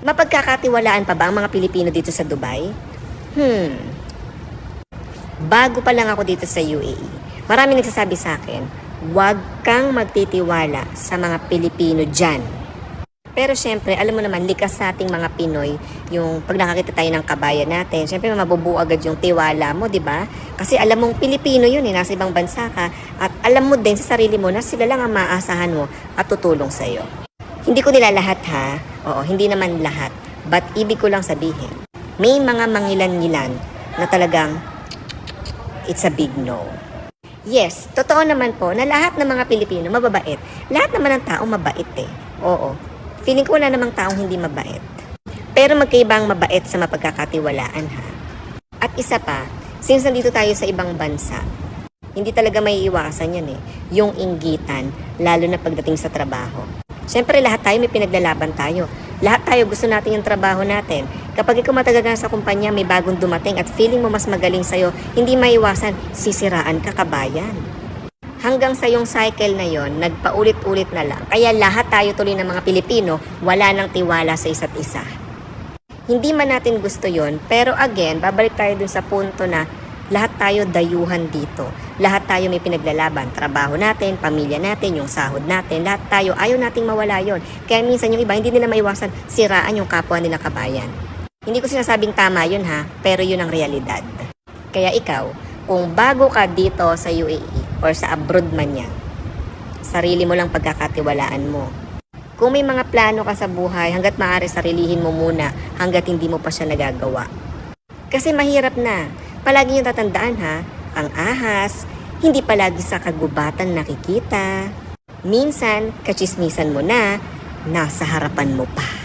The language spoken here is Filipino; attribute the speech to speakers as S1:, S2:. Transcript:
S1: Mapagkakatiwalaan pa ba ang mga Pilipino dito sa Dubai? Hmm. Bago pa lang ako dito sa UAE, marami nagsasabi sa akin, huwag kang magtitiwala sa mga Pilipino dyan. Pero syempre, alam mo naman, likas sa ating mga Pinoy, yung pag nakakita tayo ng kabayan natin, syempre mabubuo agad yung tiwala mo, di ba? Kasi alam mong Pilipino yun eh, nasa ibang bansa ka, at alam mo din sa sarili mo na sila lang ang maaasahan mo at tutulong sa'yo. Hindi ko nila lahat ha, oo, hindi naman lahat, but ibig ko lang sabihin, may mga mangilan-ngilan na talagang it's a big no. Yes, totoo naman po na lahat ng mga Pilipino mababait. Lahat naman ng tao mabait eh. Oo. Feeling ko wala namang taong hindi mabait. Pero magkaiba ang mabait sa mapagkakatiwalaan ha. At isa pa, since nandito tayo sa ibang bansa, hindi talaga may iwasan yan eh. Yung inggitan, lalo na pagdating sa trabaho. Siyempre lahat tayo may pinaglalaban tayo. Lahat tayo gusto natin yung trabaho natin. Kapag ikaw matagal ka sa kumpanya, may bagong dumating at feeling mo mas magaling sa'yo, hindi maiwasan, sisiraan ka kabayan. Hanggang sa yung cycle na yon, nagpaulit-ulit na lang. Kaya lahat tayo tuloy ng mga Pilipino, wala nang tiwala sa isa't isa. Hindi man natin gusto yon, pero again, babalik tayo dun sa punto na lahat tayo dayuhan dito. Lahat tayo may pinaglalaban. Trabaho natin, pamilya natin, yung sahod natin, lahat tayo, ayaw nating mawala yon. Kaya minsan yung iba, hindi nila maiwasan siraan yung kapwa nila kabayan. Hindi ko sinasabing tama yun ha, pero yun ang realidad. Kaya ikaw, kung bago ka dito sa UAE or sa abroad man yan, sarili mo lang pagkakatiwalaan mo. Kung may mga plano ka sa buhay, hanggat maaari sarilihin mo muna hanggat hindi mo pa siya nagagawa. Kasi mahirap na. Palagi yung tatandaan ha, ang ahas, hindi palagi sa kagubatan nakikita. Minsan, kachismisan mo na, nasa harapan mo pa.